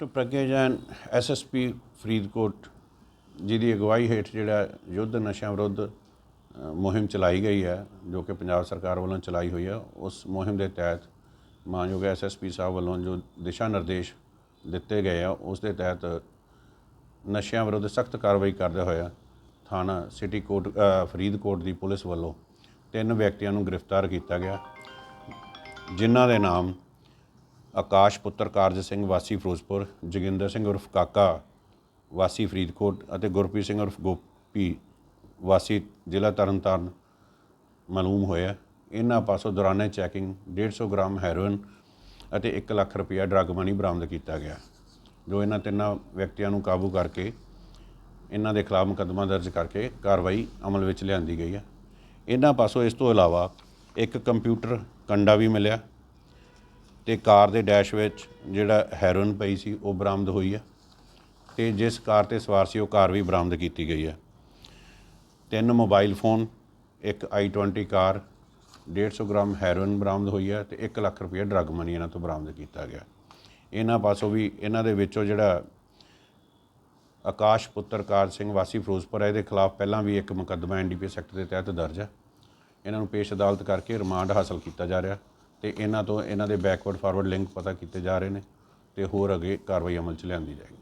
Doctor Pragya Jain SSP Faridkot ji ਦੀ ਅਗਵਾਈ ਹੇਠ ਜਿਹੜਾ ਯੁੱਧ ਨਸ਼ਿਆਂ ਵਿਰੁੱਧ ਮੁਹਿੰਮ ਚਲਾਈ ਗਈ ਹੈ, ਜੋ ਕਿ ਪੰਜਾਬ ਸਰਕਾਰ ਵੱਲੋਂ ਚਲਾਈ ਹੋਈ ਹੈ, ਉਸ ਮੁਹਿੰਮ ਦੇ ਤਹਿਤ ਮਾਨਯੋਗ ਐਸਐਸਪੀ ਸਾਹਿਬ ਵੱਲੋਂ ਜੋ ਦਿਸ਼ਾ ਨਿਰਦੇਸ਼ ਦਿੱਤੇ ਗਏ ਆ, ਉਸ ਦੇ ਤਹਿਤ ਨਸ਼ਿਆਂ ਵਿਰੁੱਧ ਸਖਤ ਕਾਰਵਾਈ ਕਰਦੇ ਹੋਇਆ ਥਾਣਾ ਸਿਟੀ ਕੋਟ ਫਰੀਦਕੋਟ ਦੀ ਪੁਲਿਸ ਵੱਲੋਂ ਤਿੰਨ ਵਿਅਕਤੀਆਂ ਨੂੰ ਗ੍ਰਿਫਤਾਰ ਕੀਤਾ ਗਿਆ, ਜਿਨ੍ਹਾਂ ਦੇ ਨਾਮ ਆਕਾਸ਼ ਪੁੱਤਰ ਕਾਰਜ ਸਿੰਘ ਵਾਸੀ ਫਿਰੋਜ਼ਪੁਰ, ਜੋਗਿੰਦਰ ਸਿੰਘ ਉਰਫ ਕਾਕਾ ਵਾਸੀ ਫਰੀਦਕੋਟ ਅਤੇ ਗੁਰਪ੍ਰੀਤ ਸਿੰਘ ਉਰਫ ਗੋਪੀ ਵਾਸੀ ਜ਼ਿਲ੍ਹਾ ਤਰਨਤਾਰਨ ਮਾਲੂਮ ਹੋਇਆ ਇਹਨਾਂ ਪਾਸੋਂ ਦੌਰਾਨੇ ਚੈਕਿੰਗ 150 ਗ੍ਰਾਮ ਹੈਰੋਇਨ ਅਤੇ 1 ਲੱਖ ਰੁਪਇਆ ਡਰੱਗ ਮਨੀ ਬਰਾਮਦ ਕੀਤਾ ਗਿਆ, ਜੋ ਇਹਨਾਂ ਤਿੰਨਾਂ ਵਿਅਕਤੀਆਂ ਨੂੰ ਕਾਬੂ ਕਰਕੇ ਇਹਨਾਂ ਦੇ ਖਿਲਾਫ ਮੁਕੱਦਮਾ ਦਰਜ ਕਰਕੇ ਕਾਰਵਾਈ ਅਮਲ ਵਿੱਚ ਲਿਆਂਦੀ ਗਈ ਹੈ ਇਹਨਾਂ ਪਾਸੋਂ ਇਸ ਤੋਂ ਇਲਾਵਾ ਇੱਕ ਕੰਪਿਊਟਰ ਕੰਡਾ ਵੀ ਮਿਲਿਆ ਤੇ ਕਾਰ ਦੇ ਡੈਸ਼ ਵਿੱਚ ਜਿਹੜਾ ਹੈਰੋਇਨ ਪਈ ਸੀ, ਉਹ ਬਰਾਮਦ ਹੋਈ ਹੈ ਤੇ ਜਿਸ ਕਾਰ ਤੇ ਸਵਾਰ ਸੀ, ਉਹ ਕਾਰ ਵੀ ਬਰਾਮਦ ਕੀਤੀ ਗਈ ਹੈ ਤਿੰਨ ਮੋਬਾਈਲ ਫੋਨ, ਇੱਕ i20 ਕਾਰ 150 ਗ੍ਰਾਮ ਹੈਰੋਇਨ ਬਰਾਮਦ ਹੋਈ ਹੈ ਤੇ 1 ਲੱਖ ਰੁਪਏ ਡਰੱਗ ਮਨੀ ਇਹਨਾਂ ਤੋਂ ਬਰਾਮਦ ਕੀਤਾ ਗਿਆ। ਇਹਨਾਂ ਪਾਸੋਂ ਵੀ ਇਹਨਾਂ ਦੇ ਵਿੱਚੋਂ ਜਿਹੜਾ ਆਕਾਸ਼ ਪੁੱਤਰ ਕਾਰਜ ਸਿੰਘ ਵਾਸੀ ਫਿਰੋਜ਼ਪੁਰ ਹੈ ਇਹਦੇ ਖਿਲਾਫ ਪਹਿਲਾਂ ਵੀ ਇੱਕ ਮੁਕੱਦਮਾ ਐਨਡੀਪੀਐਸ ਐਕਟ ਦੇ ਤਹਿਤ ਦਰਜ ਹੈ ਇਹਨਾਂ ਨੂੰ ਪੇਸ਼ ਅਦਾਲਤ ਕਰਕੇ ਰਿਮਾਂਡ ਹਾਸਲ ਕੀਤਾ ਜਾ ਰਿਹਾ। ਤੇ ਇਹਨਾਂ ਤੋਂ, ਇਹਨਾਂ ਦੇ ਬੈਕਵਰਡ ਫਾਰਵਰਡ ਲਿੰਕ ਪਤਾ ਕੀਤੇ ਜਾ ਰਹੇ ਨੇ ਤੇ ਹੋਰ ਅੱਗੇ ਕਾਰਵਾਈ ਅਮਲ ਚ ਲਿਆਂਦੀ ਜਾਏਗੀ।